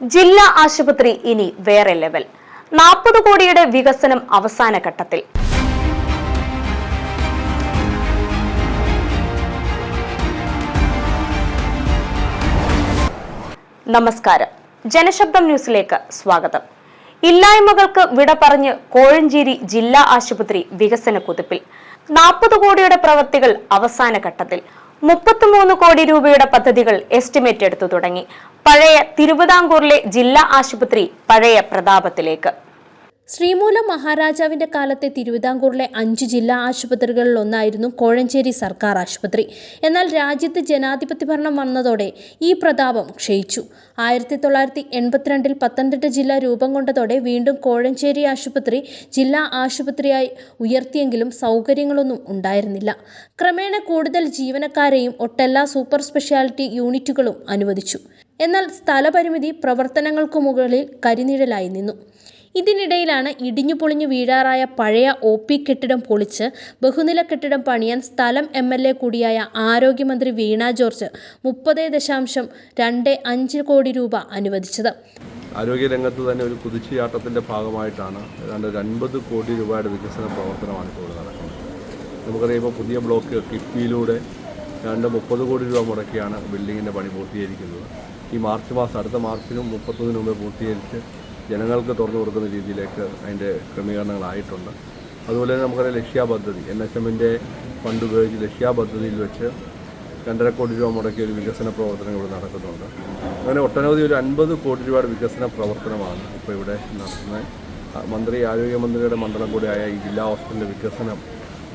ജില്ലാ ആശുപത്രി ഇനി വേറെ ലെവൽ. നാൽപ്പത് കോടിയുടെ വികസനം അവസാന ഘട്ടത്തിൽ. നമസ്കാരം. ജനശബ്ദം ന്യൂസിലേക്ക് സ്വാഗതം. ഇല്ലായ്മകൾക്ക് വിട പറഞ്ഞ് കോഴഞ്ചേരി ജില്ലാ ആശുപത്രി വികസന കുതിപ്പിൽ. നാൽപ്പത് കോടിയുടെ പ്രവൃത്തികൾ അവസാന ഘട്ടത്തിൽ. മുപ്പത്തിമൂന്ന് കോടി രൂപയുടെ പദ്ധതികൾ എസ്റ്റിമേറ്റ് എടുത്തു തുടങ്ങി. പഴയ തിരുവിതാംകൂറിലെ ജില്ലാ ആശുപത്രി പഴയ പ്രതാപത്തിലേക്ക്. ശ്രീമൂലം മഹാരാജാവിന്റെ കാലത്തെ തിരുവിതാംകൂറിലെ അഞ്ച് ജില്ലാ ആശുപത്രികളിൽ ഒന്നായിരുന്നു കോഴഞ്ചേരി സർക്കാർ ആശുപത്രി. എന്നാൽ രാജ്യത്ത് ജനാധിപത്യ ഭരണം വന്നതോടെ ഈ പ്രതാപം ക്ഷയിച്ചു. ആയിരത്തി തൊള്ളായിരത്തി എൺപത്തിരണ്ടിൽ പത്തനംതിട്ട ജില്ല രൂപം കൊണ്ടതോടെ വീണ്ടും കോഴഞ്ചേരി ആശുപത്രി ജില്ലാ ആശുപത്രിയായി ഉയർത്തിയെങ്കിലും സൗകര്യങ്ങളൊന്നും ഉണ്ടായിരുന്നില്ല. ക്രമേണ കൂടുതൽ ജീവനക്കാരെയും ഒട്ടെല്ലാ സൂപ്പർ സ്പെഷ്യാലിറ്റി യൂണിറ്റുകളും അനുവദിച്ചു. എന്നാൽ സ്ഥലപരിമിതി പ്രവർത്തനങ്ങൾക്കു മുകളിൽ കരിനിഴലായി നിന്നു. ഇതിനിടയിലാണ് ഇടിഞ്ഞു പൊളിഞ്ഞു വീഴാറായ പഴയ ഒ പി കെട്ടിടം പൊളിച്ച് ബഹുനില കെട്ടിടം പണിയാൻ സ്ഥലം എം എൽ എ കൂടിയായ ആരോഗ്യമന്ത്രി വീണ ജോർജ് മുപ്പത് ദശാംശം രണ്ട് അഞ്ച് കോടി രൂപ അനുവദിച്ചത്. ആരോഗ്യരംഗത്ത് തന്നെ ഒരു കുതിച്ചുചാട്ടത്തിന്റെ ഭാഗമായിട്ടാണ് ഏതാണ്ട് ഒരു അൻപത് കോടി രൂപയുടെ വികസന പ്രവർത്തനമാണ് ഇപ്പോൾ നടക്കുന്നത്. നമുക്കറിയാം ഇപ്പോൾ പുതിയ ബ്ലോക്ക് കിഫ്ബിയിലൂടെ രണ്ട് മുപ്പത് കോടി രൂപ മുടക്കിയാണ് ബിൽഡിങ്ങിന്റെ പണി പൂർത്തീകരിക്കുന്നത്. ഈ മാർച്ച് മാസം അടുത്ത മാർച്ചിനും മുപ്പത്തൊന്നിന് മുമ്പേ പൂർത്തീകരിച്ച് ജനങ്ങൾക്ക് തുറന്നു കൊടുക്കുന്ന രീതിയിലേക്ക് അതിന്റെ ക്രമീകരണങ്ങളായിട്ടുണ്ട്. അതുപോലെ തന്നെ നമുക്കറിയാം ലക്ഷ്യ പദ്ധതി. എൻ എസ് എമ്മിന്റെ ഫണ്ട് ഉപയോഗിച്ച് ലക്ഷ്യ പദ്ധതിയിൽ വെച്ച് രണ്ടര കോടി രൂപ മുടക്കിയ ഒരു വികസന പ്രവർത്തനം ഇവിടെ നടക്കുന്നുണ്ട്. അങ്ങനെ ഒട്ടനവധി ഒരു അൻപത് കോടി രൂപയുടെ വികസന പ്രവർത്തനമാണ് ഇപ്പോൾ ഇവിടെ നടത്തുന്നത്. മന്ത്രി ആരോഗ്യമന്ത്രിയുടെ മണ്ഡലം കൂടിയായ ഈ ജില്ലാ ഹോസ്പിറ്റലിന്റെ വികസനം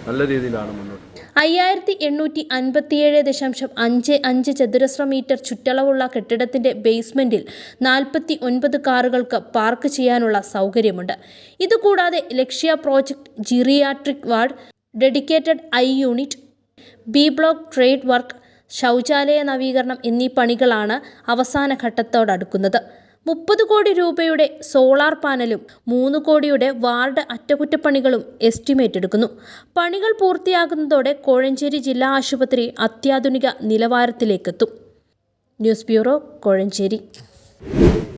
നല്ല രീതിയിലാണ് മുന്നോട്ട്. അയ്യായിരത്തി എണ്ണൂറ്റി അൻപത്തിയേഴ് ദശാംശം അഞ്ച് അഞ്ച് ചതുരശ്ര മീറ്റർ ചുറ്റളവുള്ള കെട്ടിടത്തിന്റെ ബേസ്മെന്റിൽ നാൽപ്പത്തി ഒൻപത് കാറുകൾക്ക് പാർക്ക് ചെയ്യാനുള്ള സൗകര്യമുണ്ട് ഇതുകൂടാതെ Lakshya project geriatric ward dedicated eye unit B block trade work ശൗചാലയ നവീകരണം എന്നീ പണികളാണ് അവസാന ഘട്ടത്തോടടുക്കുന്നത് മുപ്പത് കോടി രൂപയുടെ സോളാർ പാനലും മൂന്ന് കോടിയുടെ വാർഡ് അറ്റകുറ്റപ്പണികളും എസ്റ്റിമേറ്റ് എടുക്കുന്നു. പണികൾ പൂർത്തിയാകുന്നതോടെ കോഴഞ്ചേരി ജില്ലാ ആശുപത്രി അത്യാധുനിക നിലവാരത്തിലേക്കെത്തും. News bureau Kozhencherry.